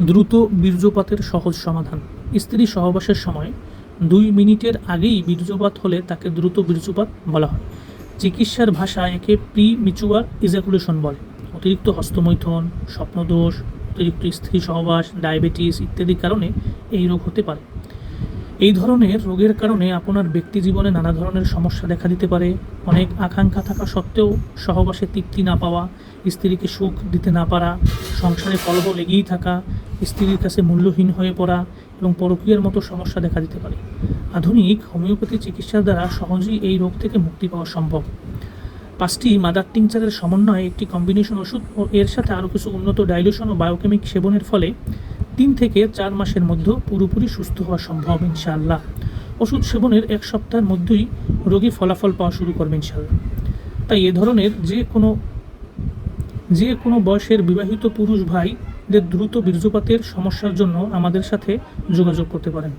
দ্রুত বীর্যপাতের সহজ সমাধান। স্ত্রী সহবাসের সময় দুই মিনিটের আগেই বীর্যপাত হলে তাকে দ্রুত বীর্যপাত বলা হয়। চিকিৎসার ভাষায় একে প্রি মিচুয়ার ইজাকুলেশন বলে। অতিরিক্ত হস্তমৈথন, স্বপ্নদোষ, অতিরিক্ত স্ত্রী সহবাস, ডায়াবেটিস ইত্যাদি কারণে এই রোগ হতে পারে। এই ধরনের রোগের কারণে আপনার ব্যক্তি জীবনে নানা ধরনের সমস্যা দেখা দিতে পারে। অনেক আকাঙ্ক্ষা থাকা সত্ত্বেও সহবাসে তৃপ্তি না পাওয়া, স্ত্রীকে সুখ দিতে না পারা, সংসারে কলহ লেগেই থাকা স্ত্রীর কাছে মূল্যহীন হয়ে পড়া এবং পরকীয়ার মতো সমস্যা দেখা দিতে পারে। আধুনিক হোমিওপ্যাথি চিকিৎসার দ্বারা সহজেই এই রোগ থেকে মুক্তি পাওয়া সম্ভব। পাঁচটি মাদার টিংচারের সমন্বয়ে একটি কম্বিনেশন ওষুধ ও এর সাথে আরও কিছু উন্নত ডাইলুশন ও বায়োকেমিক সেবনের ফলে তিন থেকে চার মাসের মধ্যে পুরোপুরি সুস্থ হওয়া সম্ভব, ইনশাআল্লাহ। ওষুধ সেবনের এক সপ্তাহের মধ্যেই রোগী ফলাফল পাওয়া শুরু করবে, ইনশাআল্লাহ। তাই এ ধরনের যে কোনো যে কোনো বয়সের বিবাহিত পুরুষ ভাইদের দ্রুত বীর্যপাতের সমস্যার জন্য আমাদের সাথে যোগাযোগ করতে পারেন।